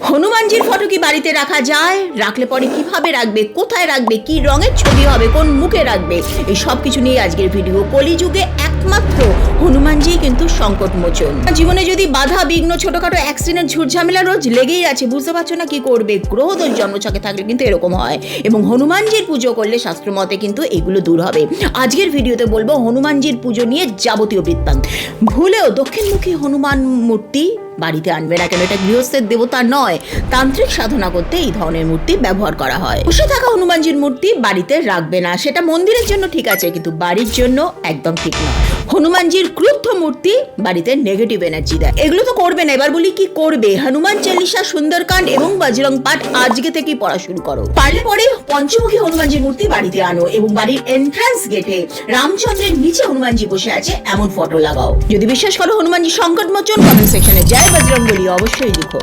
হনুমানজির ফটো কি বাড়িতে রাখা যায়? রাখলে পরে কীভাবে রাখবে? কোথায় রাখবে? কি রঙের ছবি হবে? কোন মুখে রাখবে? এই সব কিছু নিয়ে আজকের ভিডিও কলিযুগে একমাত্র হনুমানজি কিন্তু সংকট মোচন। জীবনে যদি বাধা, বিঘ্ন, ছোটখাটো অ্যাক্সিডেন্ট ঝুট ঝামেলা রোজ লেগেই আছে, বুঝতে পারছ না কি করবে? গ্রহ গ্রহদোষ জন্মছকে থাকলে কিন্তু এরকম হয়। এবং হনুমানজির পুজো করলে শাস্ত্র মতে কিন্তু এগুলো দূর হবে। আজকের ভিডিওতে বলব হনুমানজির পুজো নিয়ে যাবতীয় বৃত্তান্ত। ভুলেও দক্ষিণমুখী হনুমান মূর্তি বাড়িতে আনবে না কেন? এটা গৃহস্থের দেবতা নয়। তান্ত্রিক সাধনা করতে এই ধরনের মূর্তি ব্যবহার করা হয়। বসে থাকা হনুমানজির মূর্তি বাড়িতে রাখবে না। সেটা মন্দিরের জন্য ঠিক আছে, কিন্তু বাড়ির জন্য একদম ঠিক নয় হনুমানজির ক্রুদ্ধ মূর্তি বাড়িতে নেগেটিভ এনার্জি দেয়। এগুলো তো করবে না। এবার বলি কি করবে? হনুমান চালিসা, সুন্দরকাণ্ড এবং বজরং পাঠ আজকে থেকেই পড়া শুরু করো। পারলে পরে পঞ্চমুখী হনুমানজির মূর্তি বাড়িতে আনো এবং বাড়ির এন্ট্রান্স গেটে রামচন্দ্রের নিচে হনুমানজি বসে আছে, এমন ফটো লাগাও। যদি বিশ্বাস করো হনুমানজি সংকট মোচন কমেন্ট সেকশনে জয় বজরং অবশ্যই লিখো।